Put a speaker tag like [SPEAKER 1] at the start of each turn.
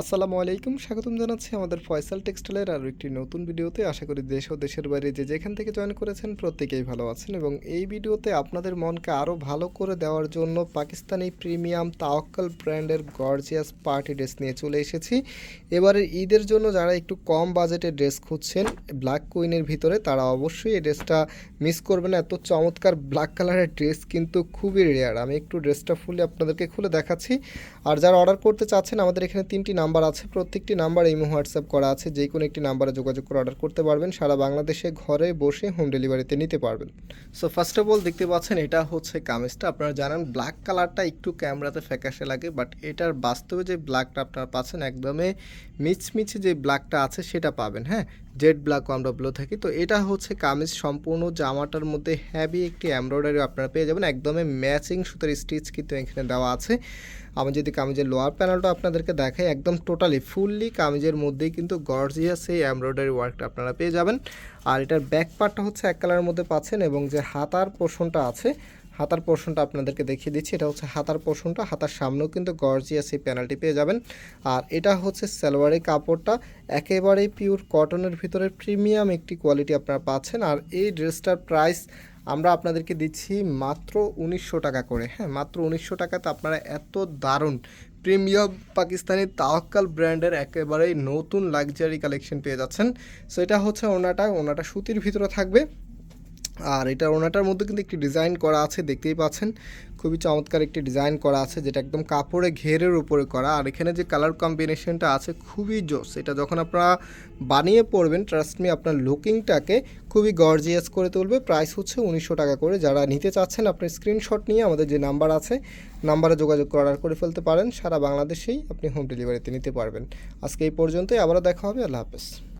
[SPEAKER 1] আসসালামু আলাইকুম, স্বাগতম জানাচ্ছি আমাদের ফয়সাল টেক্সটাইলের আরও একটি নতুন ভিডিওতে। আশা করি দেশ ও দেশের বাইরে যে যেখান থেকে জয়েন করেছেন প্রত্যেকেই ভালো আছেন এবং এই ভিডিওতে আপনাদের মনকে আরও ভালো করে দেওয়ার জন্য পাকিস্তানি প্রিমিয়াম তাওয়াক্কাল ব্র্যান্ডের গর্জিয়াস পার্টি ড্রেস নিয়ে চলে এসেছি। এবারের ঈদের জন্য যারা একটু কম বাজেটের ড্রেস খুঁজছেন ব্ল্যাক কুইনের ভিতরে, তারা অবশ্যই এই ড্রেসটা মিস করবেন এত চমৎকার ব্ল্যাক কালারের ড্রেস কিন্তু খুবই রেয়ার আমি একটু ড্রেসটা ফুলে আপনাদেরকে খুলে দেখাচ্ছি। আর যারা অর্ডার করতে চাচ্ছেন, আমাদের এখানে তিনটি নাম্বার আছে, প্রত্যেকটি নাম্বার ইমো হোয়াটসঅ্যাপ করা আছে, যে কোনো একটি নাম্বারে যোগাযোগ করে অর্ডার করতে পারবেন, সারা বাংলাদেশে ঘরে বসে হোম ডেলিভারিতে নিতে পারবেন। সো ফার্স্ট অফ অল দেখতে পাচ্ছেন, এটা হচ্ছে কামিজটা। আপনারা জানেন ব্ল্যাক কালারটা একটু ক্যামেরাতে ফ্যাকাশে লাগে বাট এটার বাস্তবে যে ব্ল্যাকটা আপনারা পাচ্ছেন একদমই মিচমিচে যে ব্ল্যাকটা আছে, সেটা পাবেন হ্যাঁ? জেড ব্ল্যাকও আমরা বলে থাকি। তো এটা হচ্ছে কামিজ সম্পূর্ণ জামাটার মধ্যে হ্যাভি একটি এমব্রয়ডারি আপনারা পেয়ে যাবেন একদমই ম্যাচিং সুতার স্টিচ কিন্তু এখানে দেওয়া আছে। আমি যদি কামিজের লোয়ার প্যানেলটা আপনাদেরকে দেখাই, একদম টোটালি ফুললি কামিজের মধ্যেই কিন্তু গর্জিয়াস এই এমব্রয়ডারি ওয়ার্কটা আপনারা পেয়ে যাবেন। আর এটার ব্যাক পার্টটা হচ্ছে এক কালারের মধ্যে পাচ্ছেন এবং যে হাতার পোর্শনটা আছে, হাতার পোর্শনটা আপনাদেরকে দেখিয়ে দিচ্ছি। এটা হচ্ছে হাতার পোর্শনটা হাতার সামনেও কিন্তু গর্জিয়াস এই প্যানেলটি পেয়ে যাবেন। আর এটা হচ্ছে সালোয়ারের কাপড়টা, একেবারেই পিওর কটনের ভিতরে প্রিমিয়াম একটি কোয়ালিটি আপনারা পাচ্ছেন। আর এই ড্রেসটার প্রাইস আমরা আপনাদেরকে দিচ্ছি মাত্র উনিশশো টাকা করে হ্যাঁ মাত্র উনিশশো টাকাতে আপনারা এত দারুণ প্রিমিয়াম পাকিস্তানি তাওয়াক্কাল ব্র্যান্ডের একেবারেই নতুন লাক্সারি কালেকশন পেয়ে যাচ্ছেন। সো এটা হচ্ছে ওনাটা ওনাটা সুতির ভিতরে থাকবে। আর এটা ওনাটার মধ্যে কিন্তু একটি ডিজাইন করা আছে, দেখতেই পাচ্ছেন। খুবই চমৎকার একটি ডিজাইন করা আছে, যেটা একদম কাপড়ে ঘেরের উপরে করা। আর এখানে যে কালার কম্বিনেশনটা আছে, খুবই জোস। এটা যখন আপনারা বানিয়ে পড়বেন ট্রাস্ট মি আপনার লুকিংটাকে খুবই গর্জিয়াস করে তুলবে। প্রাইস হচ্ছে উনিশশো টাকা করে। যারা নিতে চাচ্ছেন আপনার স্ক্রিনশট নিয়ে আমাদের যে নাম্বার আছে নাম্বারে যোগাযোগ করে অর্ডার করে ফেলতে পারেন। সারা বাংলাদেশেই আপনি হোম ডেলিভারিতে নিতে পারবেন। আজকে এই পর্যন্তই। আবারও দেখা হবে। আল্লাহ হাফেজ।